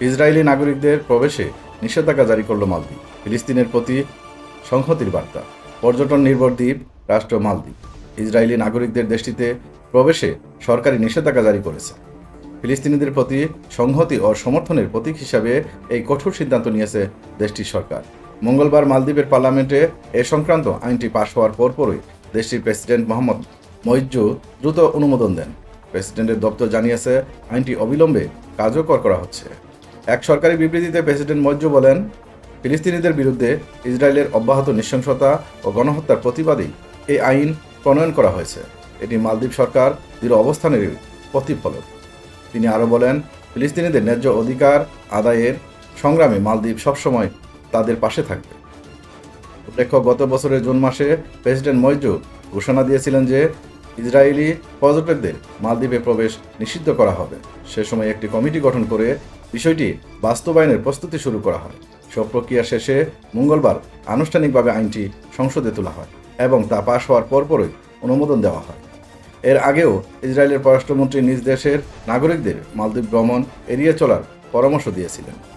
Israeli নাগরিকদের প্রবেশে নিষেধাজ্ঞা জারি করল মালদ্বীপ। ফিলিস্তিনের প্রতি সংহতির বার্তা। পর্যটন নির্ভর দ্বীপ, রাষ্ট্র মালদ্বীপ। ইসরায়েলি নাগরিকদের দেশটিতে প্রবেশে সরকারি নিষেধাজ্ঞা জারি করেছে। ফিলিস্তিনিদের প্রতি সংহতি ও সমর্থনের প্রতীক হিসাবে এই কঠোর সিদ্ধান্ত নিয়েছে দেশটির সরকার। মঙ্গলবার মালদ্বীপের পার্লামেন্টে এ সংক্রান্ত আইনটি পাশ হওয়ার পরপরই দেশটির প্রেসিডেন্ট মোহাম্মদ মইজু দ্রুত অনুমোদন দেন। প্রেসিডেন্টের দপ্তর জানিয়েছে, আইনটি অবিলম্বে কার্যকর করা হচ্ছে। এক সরকারি বিবৃতিতে প্রেসিডেন্ট মজ্জু বলেন, ফিলিস্তিনিদের বিরুদ্ধে ইসরায়েলের অব্যাহত নৃশংসতা ও গণহত্যার প্রতিবাদেই এই আইন প্রণয়ন করা হয়েছে। এটি মালদ্বীপ সরকার দৃঢ় অবস্থানের প্রতিফলক। তিনি আরও বলেন, ফিলিস্তিনিদের ন্যায্য অধিকার আদায়ের সংগ্রামে মালদ্বীপ সবসময় তাদের পাশে থাকবে। উল্লেখ্য, গত বছরের জুন মাসে প্রেসিডেন্ট মইজু ঘোষণা দিয়েছিলেন যে ইসরায়েলি পর্যটকদের মালদ্বীপে প্রবেশ নিষিদ্ধ করা হবে। সে সময় একটি কমিটি গঠন করে বিষয়টি বাস্তবায়নের প্রস্তুতি শুরু করা হয়। সব প্রক্রিয়া শেষে মঙ্গলবার আনুষ্ঠানিকভাবে আইনটি সংসদে তোলা হয় এবং তা পাশ হওয়ার পরপরই অনুমোদন দেওয়া হয়। এর আগেও ইসরায়েলের পররাষ্ট্রমন্ত্রী নিজ দেশের নাগরিকদের মালদ্বীপ ভ্রমণ এড়িয়ে চলার পরামর্শ দিয়েছিলেন।